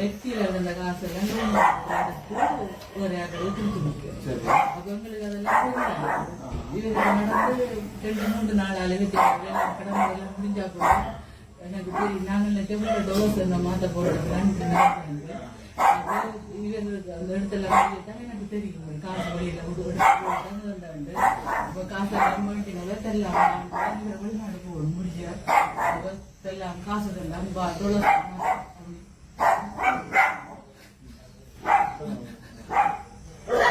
எட்டியில இருந்த காசு எல்லாம் ஒரு ஆக்களை கொடுத்து சரி எங்களுக்கு அதெல்லாம் புரியல. நடந்து ரெண்டு மூன்று நாள் முடிஞ்சா கூட எனக்கு நாங்கள் டோஸ் இந்த மாத்த போடுறோம் இவங்களுக்கு அந்த இடத்துல தான் எனக்கு தெரியும் காசு வந்து இப்போ காசு மாட்டினால வெளிநாடு போக காசு டோலஸ்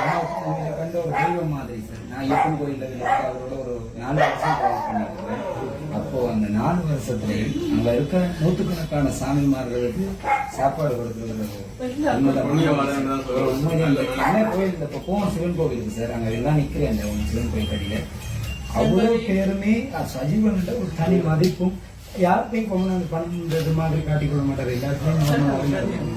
கண்ட ஒரு தெய்வம் மாதிரி சார். நான் எப்பன் கோயில்ல அவரோட ஒரு நாலு வருஷம் ட்ராவல் பண்ணிருக்கேன் அப்போ அந்த நாலு வருஷத்துலயும் அங்க இருக்க நூத்துக்கணக்கான சாமிமார்களுக்கு சாப்பாடு கொடுக்கறது உண்மைதான். கோயில் இந்த பக்கம் சிவன் கோவில் இருக்கு சார் அங்க எல்லாம் நிக்கிறேன் அந்த ஒரு சிவன் கோயில் கடையில. அவ்வளவு பேருமே சஜீவன் ஒரு தனி மதிப்பும் யார்கிட்டையும் கொண்டு பண்றது மாதிரி காட்டிக்கொள்ள மாட்டாரு. எல்லாத்தையும்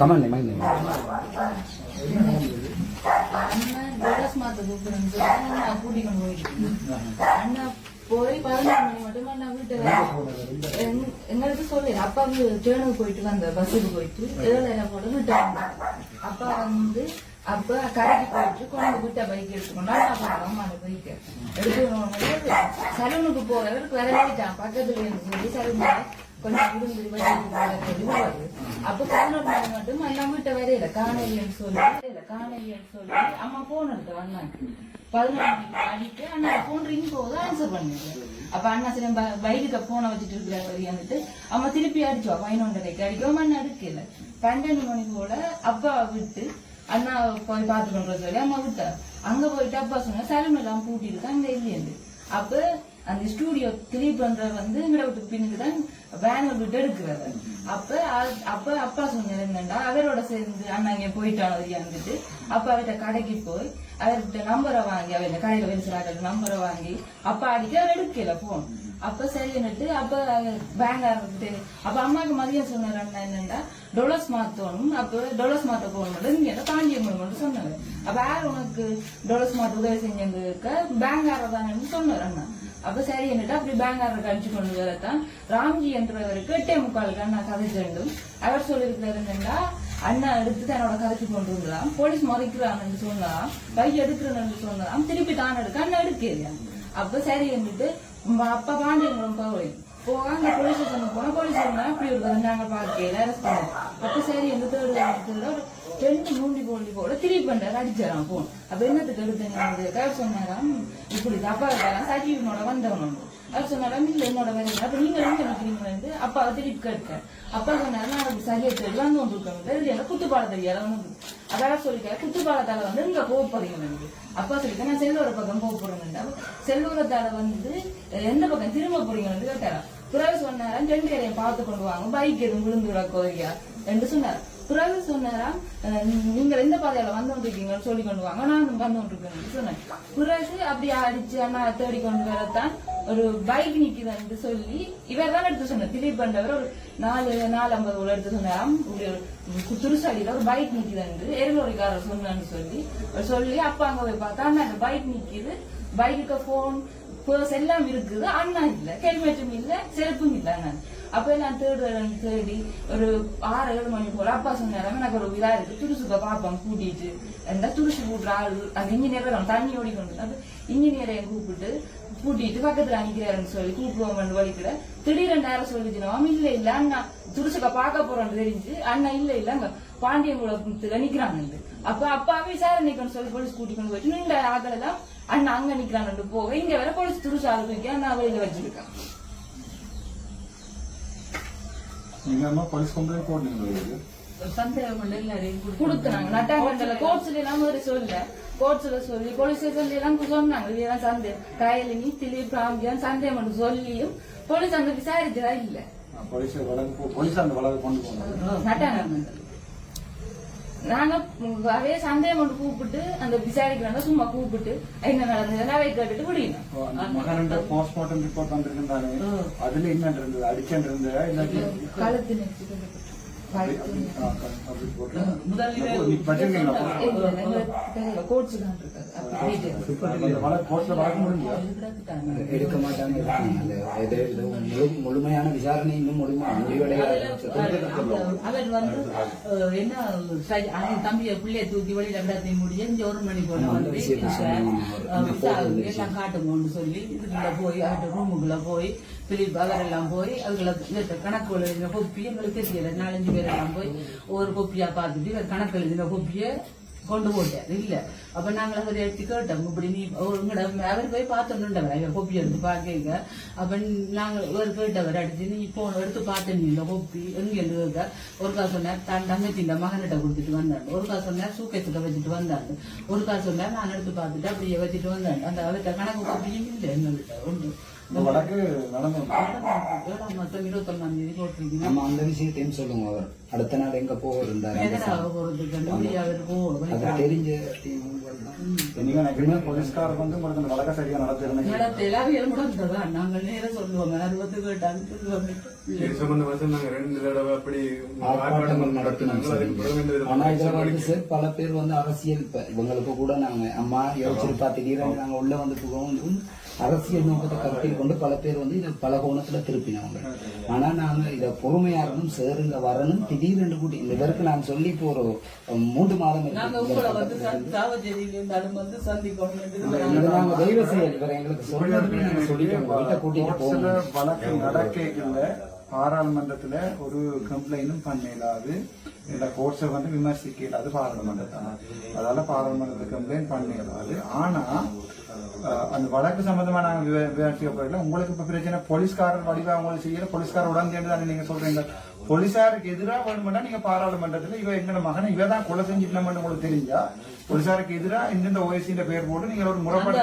normal மைண்ட் அண்ணா அண்ணா போய் பதினொரு மணி மட்டும் அண்ணா வீட்டு எங்களுக்கு சொல்லி அப்பா ட்ரெயினுக்கு போயிட்டு வந்த பஸ்ஸுக்கு போயிட்டு ஏழு போல வீட்டு அப்பா வந்து அப்ப கடைக்கு போயிட்டு கொண்டு வீட்டை பைக் எடுத்துக்கொண்டா அப்புறம் அம்மா அந்த பைக்கை எடுத்து சலூனுக்கு போறவருக்கு விளையாடிட்டான் பக்கத்துல இருந்து சொல்லி சலூன்ல கொஞ்சம் இருந்து சொல்லி வருது அப்ப பதினொரு மணி மட்டும் எல்லாம் வீட்டை வரையில காணலைன்னு சொல்லி வரையில காணலைன்னு சொல்லி அம்மா போன் எடுத்து வந்தாங்க. பதினொரு மணிக்கு அடிட்டு அண்ணா போன் ரிங் போகுது ஆன்சர் பண்ணிட்டு அப்ப அண்ணா சில பைக்கு போனை வச்சுட்டு இருக்கிற இருக்கிறாரு அம்மா திருப்பி அடிச்சோம் பதினொன்றரைக்கு அடிக்கும். அண்ணா எடுக்கல பன்னெண்டு மணி போல அப்பா விட்டு அண்ணா போய் பார்த்து கொண்டு சொல்லி அம்மா விட்டா. அங்க போயிட்டு அப்பா சொன்னா சலம் எல்லாம் பூட்டிட்டு அங்க இல்லையது அப்ப அந்த ஸ்டூடியோ கிளீன் பண்ற வந்து எங்கட விட்டு பின்னுக்கு தான் வேனை விட்டு எடுக்கிறது அப்ப அப்ப அப்பா சொன்னது என்னன்னா அவரோட சேர்ந்து அண்ணா இங்க போயிட்டானு இருந்துட்டு அப்ப அவர்கிட்ட கடைக்கு போய் அவர்கிட்ட நம்பரை வாங்கி அவர் இந்த கடையில வெளிச்சாக்கள் நம்பரை வாங்கி அப்பா அடிக்க அவர் எடுக்கல போன் அப்ப சரின்னுட்டு அப்ப பேங்க் ஆரம்பிட்டு அப்ப அம்மாக்கு மதியம் சொன்னார் அண்ணா என்னண்டா? டொலஸ் மாத்தணும். அப்ப டொலஸ் மாத்த போகணும் இங்க தாண்டிய மட்டும் சொன்னாரு. அப்ப யார் உனக்கு டொலஸ் மாத்த உதவி செஞ்சிருக்க பேங்க் ஆறதானு சொன்னார் அண்ணா. அப்ப சரி என்னட்டு அப்படி பேங்காரர் கழிச்சு கொண்டு வரத்தான். ராம்ஜி என்றவருக்கு எட்டே முக்காலுக்கு அண்ணா கதை வேண்டும் அவர் சொல்லியிருக்கிறாரு என்னண்டா? அண்ணா எடுத்து தன்னோட கதைச்சு கொண்டு வந்துடலாம் போலீஸ் மறைக்கிறான்னு சொன்னான். பைக் எடுக்கிறேன்னு சொன்னாராம் திருப்பி தான் எடுக்க அண்ணா எடுக்கலையா? அப்ப சரி என்னட்டு அப்பா பாண்டியன் போய் போக அங்க போலீஸ் ஸ்டேஷனுக்கு போனா போலீஸ் ஸ்டேஷன் அப்படி ஒரு நாங்க பார்க்கல அரெஸ்ட் பண்ணோம் அப்ப சரி எந்த தேர்டு ரெண்டு மூண்டி போண்டி போல திருப்பி பண்ணாரு அடிச்சாராம் போன். அப்ப என்னத்துக்கு எடுத்தேன் கவர் சொன்னாராம்? இப்படி தப்பா இருக்கலாம் சஜீவனோட வந்தவன் அவர் சொன்னாராம்? இல்ல என்னோட வேலை அப்ப நீங்க எங்க நிக்கிறீங்க அப்பா திருப்பி கேட்க. அப்பா சொன்னாரு நான் சரியா தெரியல வந்து வந்துருக்காங்க தெரியல குத்துப்பாட தெரியாது வந்து. அதான் சொல்லிட்டேன். குத்துப்பாலத்தால வந்து இங்க போக போறீங்க அப்பா சொல்லிட்டேன் நான் செல்லூர பக்கம் போக போறேன் செல்லூரத்தால வந்து எந்த பக்கம் திரும்ப போறீங்கன்னு கேட்டாரா. பிறகு சொன்னாராம் ரெண்டு பேரையும் பார்த்து கொண்டு வாங்க. பைக் எதுவும் விழுந்து விட கோரியா என்று சொன்னார். பிறகு சொன்னாராம் அஹ் நீங்க எந்த பாதையில வந்து கொண்டிருக்கீங்கன்னு சொல்லி கொண்டு வாங்க. நான் வந்து கொண்டிருக்கேன் சொன்னேன் பிறகு அப்படி அடிச்சு அண்ணா தேடி கொண்டு வரத்தான் ஒரு பைக் நிக்குதுன்னு சொல்லி இவர் தான் எடுத்து சொன்னார். திலீப் பண்டவர் ஒரு நாலு நாலு ஐம்பது உள்ள எடுத்து சொன்னாராம் ஒரு துருசாடியில ஒரு பைக் நிக்குதுன்னு எரிலோரிக்காரர் சொன்னான்னு சொல்லி. அவர் சொல்லி அப்பா அங்க போய் பார்த்தா அண்ணா அந்த பைக் நிக்குது. பைக்கு போன் பர்ஸ் எல்லாம் இருக்குது. அண்ணா இல்ல ஹெல்மெட்டும் இல்ல செருப்பும் இல்ல அண்ணா. அப்ப நான் தேடுறேன் தேடி ஒரு ஆறு ஏழு மணி போல அப்பா சொன்னாரு எனக்கு ஒரு இதா இருக்கு. துருசுக்க பாப்போம் கூட்டிட்டு. அந்த துருசு கூட்டுற ஆள் அந்த இன்ஜினியர் தண்ணி ஓடி கொண்டு வந்து கூப்பிட்டு கூட்டிட்டு பக்கத்துல நிக்கிறாருன்னு சொல்லி கூப்பிடுவோம் வலிக்கிற திடீரென்று நேரம் சொல்லிச்சுனா இல்ல இல்ல அண்ணா துருசக்க பாக்க போறோம்னு தெரிஞ்சு அண்ணா இல்ல இல்ல அங்க பாண்டியங்குளத்துல நிக்கிறாங்க அப்ப அப்பாவே நிக்கணும் சொல்லி போலீஸ் கூட்டி கொண்டு போயிட்டு நீண்ட ஆக்கள் எல்லாம் அண்ணா அங்க நிக்கிறான்னு போக இங்க வர போலீஸ் துருசு ஆளு தூக்கி அண்ணா வெளியில வச்சிருக்கான். எங்க அம்மா போலீஸ் கம்ப்ளைண்ட் போட்டீங்க சந்தேகம் கொண்டு எல்லாரையும் கொடுத்தாங்க. நட்டாங்கண்டல கோர்ட்ஸ்ல எல்லாம் ஒரு சொல்ல கோர்ட்ஸ்ல சொல்லி போலீஸ் ஸ்டேஷன்ல எல்லாம் சொன்னாங்க. இதெல்லாம் சந்தேகம். காயலினி திலீப் ராம்ஜியான் சந்தேகம் மட்டும் சொல்லியும் போலீஸ் அந்த விசாரிச்சதா இல்ல. போலீஸ் வழக்கு போ- போலீஸ் அந்த வழக்கு கொண்டு போனாங்க நட்டாங்கண்டல் நாங்க அதே சந்தேகம் கூப்பிட்டு அந்த விசாரிக்கிறாங்க சும்மா கூப்பிட்டு என்ன நடந்தது? அவை கேட்டுட்டு விடணும் இப்போ அந்த மகன் போஸ்ட்மார்ட்டம் ரிப்போர்ட் வந்திருக்குதானே அதுல என்ன இருந்தது அடிக்கன் இருந்ததா இல்லாட்டி கழுத்து எடுக்க மாட்டாங்க முழுமையான விசாரணை இன்னும் அவர் வந்து என்ன தம்பிய பிள்ளைய தூக்கி வெளியில விடாதே முடிய இங்க ஒரு மணி போல வந்து எல்லாம் காட்டுங்கன்னு சொல்லி இதுக்குள்ள போய் அவர்கிட்ட ரூமுக்குள்ள போய் பிலிப் அவரெல்லாம் போய் அவர்களை கணக்கு எழுதின எங்களுக்கு தெரியல நாலஞ்சு பேர் எல்லாம் போய் ஒவ்வொரு கொப்பியா பார்த்துட்டு இவர் கணக்கு எழுதின கொப்பியை கொண்டு போட்டார். இல்ல. அப்ப நாங்க அவர் எடுத்து கேட்டோம். இப்படி நீ உங்களோட அவர் போய் பார்த்துட்டவர் இவர் கொப்பி எடுத்து பார்க்க அப்ப நாங்க ஒரு கேட்டவர் அடிச்சு நீ இப்போ எடுத்து பார்த்தேன் இந்த கொப்பி. எங்க எழுதுக ஒரு காசு சொன்னார் தன் தங்கச்சி இந்த மகனிட்ட கொடுத்துட்டு வந்தாங்க. ஒரு காசு சொன்னார் சூக்கேசிட்ட வச்சுட்டு வந்தாங்க. ஒரு காசு சொன்னார் நான் எடுத்து பார்த்துட்டு அப்படியே வச்சுட்டு வந்தேன் அந்த அவர்கிட்ட கணக்கு கொப்பியும் இல்லை எங்கள்கிட்ட. ஒன்று. இந்த வழக்கு நடந்து ஏழாம் மாசம் இருபத்தொன்னாம் தேதி போட்டிருக்கீங்க. நம்ம அந்த விஷயத்தையும் சொல்லுங்க அவர். அடுத்த நாள் எங்க போக இருந்தாரு? அது போவோம் தெரிஞ்ச போலீஸ்காரர் வந்து உங்களுக்கு இந்த வழக்கை சரியா நடத்திருந்தீங்க நாங்கள் நேரம் சொல்லுவோங்க அறுபது கேட்டாங்க சொல்லுவாங்க இது சம்பந்தமா நாங்க ரெண்டு தடவை அப்படி ஆர்ப்பாட்டங்கள் சார். பல பேர் வந்து அரசியல் இவங்களுக்கு கூட நாங்க அம்மா யோசிச்சிருப்பா திடீர்னு நாங்க உள்ள வந்து போகவும் அரசியல் நோக்கத்தை கருத்தில் கொண்டு பல பேர் வந்து இதை பல கோணத்துல திருப்பினவங்க ஆனா நாங்க இத பொறுமையா இருக்கணும் சார் இங்க வரணும் திடீர்னு கூட்டி இந்த பேருக்கு நான் சொல்லி இப்போ ஒரு மூன்று மாதம் நாங்க தெய்வ செயல் இவர் எங்களுக்கு சொல்றதுமே நாங்க வீட்டை கூட்டிட்டு போவோம் வழக்கு நடக்கல பாராளுமன்றத்துல ஒரு கம்ப்ளைண்டும் பண்ணலாது. இந்த கோர்ட்ஸை வந்து விமர்சிக்க இயலாது பாராளுமன்றத்தான அதால பாராளுமன்றத்தை கம்ப்ளைண்ட் பண்ணலாது. ஆனா அஹ், அந்த வழக்கு சம்பந்தமா நாங்க விவ- போயிடல உங்களுக்கு இப்ப பிரச்சனை போலீஸ்காரர் வடிவா உங்களுக்கு செய்யல போலீஸ்கார உடனே தானே நீங்க சொல்றீங்க. போலீசாருக்கு எதிராக வேணும்னா நீங்க பாராளுமன்றத்துல இவ எங்கட மகனை இவ தான் கொலை செஞ்சிட்டோம்னு உங்களுக்கு தெரிஞ்சா போலீசாருக்கு எதிராக இந்தந்த ஓஎஸ்சின்ற பேர் போட்டு நீங்க ஒரு முறைப்பாடு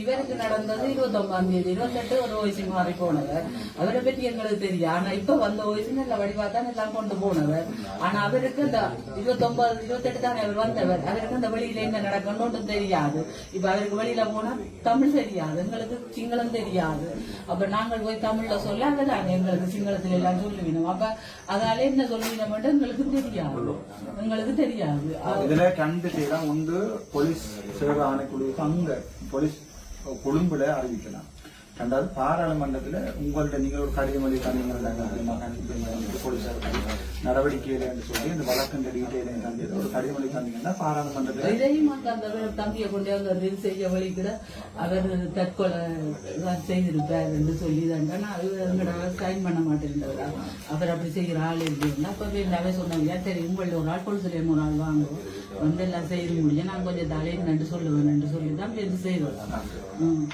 இவருக்கு நடந்தது இருபத்தி ஒன்பதாம் தேதி இருபத்தெட்டு ஒரு வயசு மாறி போனவர். அவரை பற்றி எங்களுக்கு தெரியும். ஆனா இப்ப வந்த வயசு நல்ல வடிவா தான் எல்லாம் கொண்டு போனவர். ஆனா அவருக்கு அந்த இருபத்தி ஒன்பது இருபத்தெட்டு தான் அவர் வந்தவர். அவருக்கு அந்த வெளியில என்ன நடக்கணும்னு தெரியாது. இப்ப அவருக்கு வெளியில போனா தமிழ் தெரியாது. எங்களுக்கு சிங்களம் தெரியாது. அப்ப நாங்கள் போய் தமிழ்ல சொல்ல அதுதான் எங்களுக்கு சிங்களத்துல எல்லாம் சொல்லி சொல்லுவினோம் அப்ப அதால என்ன சொல்லுவினோம் மட்டும் எங்களுக்கு தெரியாது. எங்களுக்கு தெரியாது. இதுல ரெண்டு செய்யலாம் ஒன்று போலீஸ் சேவை ஆணைக்குழு அங்க போலீஸ் கொழும்புல அறிவிக்கலாம். ரெண்டாவது பாராளுமன்றத்துல உங்கள்ட்ட நீங்க ஒரு கடிதம் எழுதி தந்தீங்க போலீசார் நடவடிக்கை என்று சொல்லி இந்த வழக்கின் டீட்டெயிலை தந்தது ஒரு கடிதம் எழுதி தந்தீங்கன்னா பாராளுமன்றத்துல இதையும் அந்த தம்பியை கொண்டே வந்து ரீல் செய்ய வழிக்கிட அவர் தற்கொலை செய்திருப்பார் என்று சொல்லி தாண்டா அவர் சைன் பண்ண மாட்டேங்கிறதா அவர் அப்படி செய்கிற ஆள் இல்லைன்னா அப்ப எல்லாமே சொன்னாங்க சரி உங்களில் ஒரு ஆள் பொலிசிலேயும் ஒரு ஆள் வாங்குவோம் வந்து எல்லாம் செய்ய முடியும். நான் கொஞ்சம் தலையில் நண்டு சொல்லுவேன் சொல்லி தான் இது செய்வோம் ம்.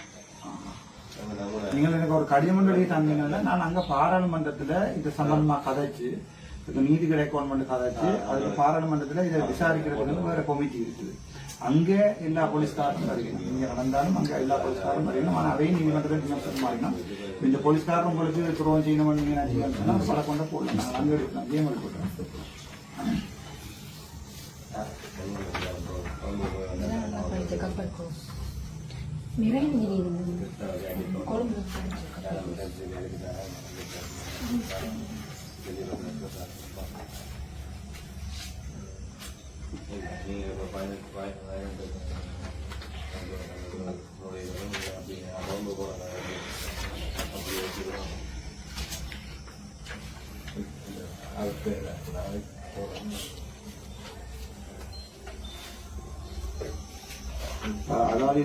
நீங்கள் எனக்கு ஒரு கடிதம் எழுதி தந்தீங்கன்னா நான் அங்க பாராளுமன்றத்துல இது சம்பந்தமா கதைச்சு இது நீதி கிடைக்கணும் கதைச்சு அதுக்கு பாராளுமன்றத்துல இதை விசாரிக்கிறதுக்கு வேற கமிட்டி இருக்குது. அங்க எல்லா போலீஸ்காரும் வருகிறோம் இங்க நடந்தாலும் அங்க எல்லா போலீஸ்காரும் வருகிறோம் ஆனா அதையும் நீதிமன்றத்தில் விமர்சனம் மாறினோம். இந்த போலீஸ்காரர் உங்களுக்கு துரோகம் செய்யணும் நீங்க நினைச்சீங்கன்னா பல கொண்ட போடலாம் நாங்கள் அங்க எடுக்கலாம் கேம் எடுக்கிறோம் Meron hindi naman. Kolom na tayo. Thank you.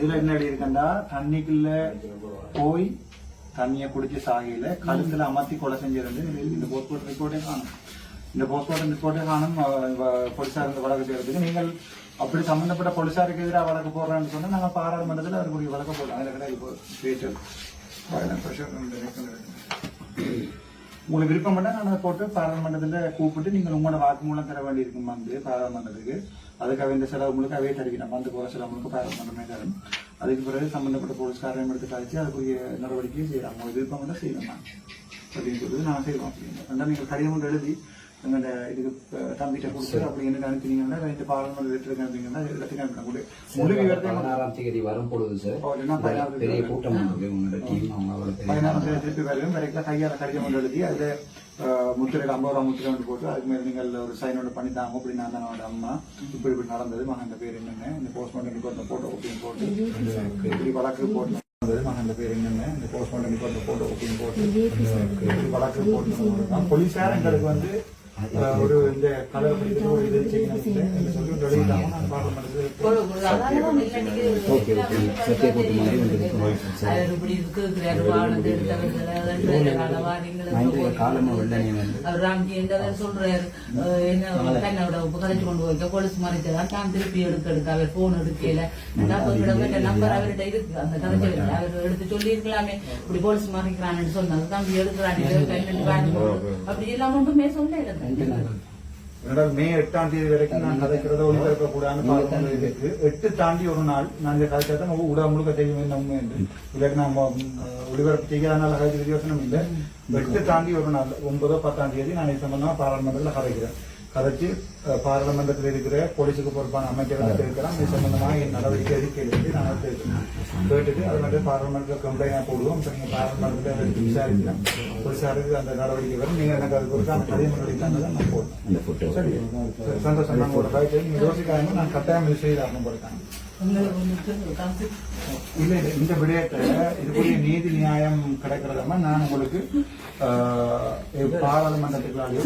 இதுல என்ன எழுதியிருக்கா தண்ணிக்குள்ள போய் தண்ணியை குடிச்சு சாகையில கழுத்துல அமர்த்தி கொலை செஞ்சிருந்து இந்த போஸ்ட்மார்ட்டம் ரிப்போர்ட்டே காணும். இந்த போஸ்ட்மார்ட்டம் ரிப்போர்ட்டே காணும் போலீசார் இந்த வழக்கு செய்யறதுக்கு நீங்கள் அப்படி சம்பந்தப்பட்ட போலீசாருக்கு எதிராக வழக்கு போடுறான்னு சொன்னா நாங்க பாராளுமன்றத்தில் அவருக்கு வழக்கு போடுறோம் அதில் கிடையாது இப்போ உங்களுக்கு விருப்பம் பண்ணா நான் போட்டு பாராளுமன்றத்துல கூப்பிட்டு நீங்கள் உங்களோட வாக்குமூலம் தர வேண்டியிருக்கும் வந்து பாராளுமன்றத்துக்கு. அதுக்காக இந்த செலவு உங்களுக்கு அவே தருகிறோம் வந்து போற செலவு உங்களுக்கு பாராளுமன்றமே தரும் அதுக்கு பிறகு சம்பந்தப்பட்ட போலீஸ்காரையும் எடுத்து கழிச்சு அதுக்குரிய நடவடிக்கையை செய்யலாம். உங்களுக்கு விருப்பம் பண்ணா செய்யலாம் அப்படின்னு சொல்லிட்டு நான் செய்வோம். அப்படின்னு ரெண்டா நீங்கள் கடிதம் ஒன்று எழுதி எங்கள்ட இதுக்கு தம்பிகிட்ட கொடுத்து அப்படி என்ன அனுப்பினீங்கன்னா ரெண்டு பாராளுமன்ற லெட்டருக்கு அனுப்பினீங்கன்னா எல்லாத்தையும் அனுப்பினா கூட முழு விவரத்தை பதினாறாம் தேதி வரும் பொழுது சார். பெரிய கூட்டம் அவங்க பதினாறாம் தேதி திருப்பி வரையும் வரைக்கும் கையால கடிதம் ஒன்று எழுதி அதுல முத்திரையில் ஐம்பது ரூபா முத்திரை வந்து போட்டு அதுக்கு மேல நீங்கள் ஒரு சைன் ஒன்று பண்ணி தாங்க இப்படி நான் தான் அவனோட அம்மா. இப்படி இப்படி நடந்தது மகன் பேர் என்னென்ன இந்த போஸ்ட்மார்ட்டம் அந்த போட்டோ காப்பியும் போட்டு இப்படி வழக்கு போட்டு மகன் பேர் என்னென்ன இந்த போஸ்ட்மார்ட்டம் அந்த போட்டோ காப்பியும் போட்டு இப்படி வழக்கு போட்டு போலீஸார் எங்களுக்கு வந்து ஒரு இந்த கலர் படிக்கிற ஒரு இது செய்யணும் சொல்லி வெளியிட்டாங்க நான் போய் என்றவர் சொல்றாரு என்ன கண்ணோட கதைச்சு கொண்டு போய்க்க போலீஸ் மறைச்சதான் தான் திருப்பி எடுக்க எடுக்க அவர் போன் எடுக்கல. நம்பர் அவர்கிட்ட இருக்கு. அந்த கதைச்சு வைக்கல. அவர் எடுத்து சொல்லி இருக்கலாமே இப்படி போலீஸ் மறைக்கிறான்னு சொன்னாங்க தம்பி எடுக்கிறான் அப்படி எல்லாம் ஒன்றுமே சொல்ல மே எட்டாம் தேதி வரைக்கும் நான் கதைக்கிறத ஒளிபரப்ப கூடாதுன்னு இருக்கு எட்டு தாண்டி ஒரு நாள் நான் இந்த கதைச்சா தான் ஊடகம் முழுக்க என்ன உண்மை என்று. நம்ம ம், ஒளிபரப்பு செய்யறதுனால கதைச்சு யோசனை இல்லை. எட்டு தாண்டி ஒரு நாள் ஒன்பதோ பத்தாம் தேதி நான் இது சம்பந்தமா பாராளுமன்றத்தில் கதைக்கிறேன். கதைச்சு பாராளுமன்றத்தில் இருக்கிற போலீஸுக்கு பொறுப்பான அமைச்சர்கள் இருக்கிறான் இது சம்பந்தமா என் நடவடிக்கை அறிக்கையிலிருந்து நான் கேட்கிறேன் கேட்டுட்டு அது மட்டும் பாராளுமன்றத்தில் கம்ப்ளைண்ட் போடுவோம். இப்போ நீங்கள் பாராளுமன்றத்தில் எடுத்து விசாரிக்கலாம். போலீஸாருக்கு அந்த நடவடிக்கை வரும். நீங்கள் எனக்கு அது குறித்தான கதை நடவடிக்கை நான் போடுறேன். அந்த சரி. சந்தோஷம். நான் உங்களோட கருத்தை நீங்க யோசிக்காம நான் கட்டாயம் செய்தாகணும் போயிருக்காங்க இல்ல இல்ல இந்த விடயத்துல இதுக்குரிய நீதி நியாயம் கிடைக்கிறதாம நான் உங்களுக்கு ஆஹ், பாராளுமன்றத்துக்குள்ளாலேயோ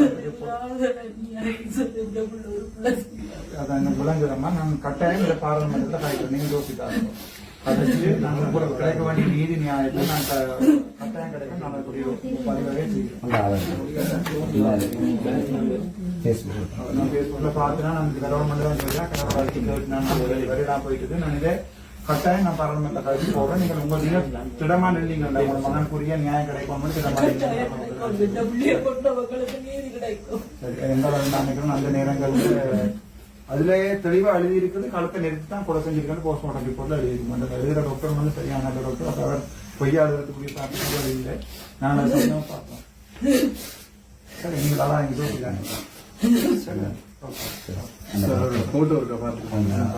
விளங்குறமா நான் கட்டாயம் இந்த பாராளுமன்றத்தில் கிடைக்கிறேன் நீங்க யோசிக்காங்க கதைச்சு நான் உங்களுக்கு கிடைக்க வேண்டிய நீதி நியாயத்தை நான் க- கட்டாயம் கிடைக்க நான் பதிவாக பதிவாகவே செய்கிறேன் ஃபேஸ்புக் நான் பேஸ்புக்ல பார்த்தேன்னா நமக்கு கவர்மெண்ட் தான் சொல்லியா கவர்மெண்ட் கேட்டு நான் வெளியிடா போயிட்டு நான் இதே கட்டாயம் நான் பாராளுமன்ற கழிச்சு போறேன். நீங்கள் உங்க நீங்க திடமா நின்றீங்க உங்க மகனுக்குரிய நியாயம் கிடைக்கும்? திடமா சரி, எந்த அளவு அந்த நேரங்களில் அதுலயே தெளிவா எழுதி இருக்குது களத்தை நிறுத்தி தான் கொலை செஞ்சிருக்கேன் போஸ்ட்மார்ட்டம் ரிப்போர்ட்ல எழுதி இருக்கும் அந்த எழுதுற டாக்டர் வந்து சரியான டாக்டர் அப்ப அவர் பொய்யா எழுதுறதுக்குரிய சாப்பிட்டு இல்லை. நான் அதை சொன்னா பார்த்தோம் சரி நீங்கள் அதான் இங்கே சரி ஓகே போட்டோ இருக்கா பாத்துக்கலாம்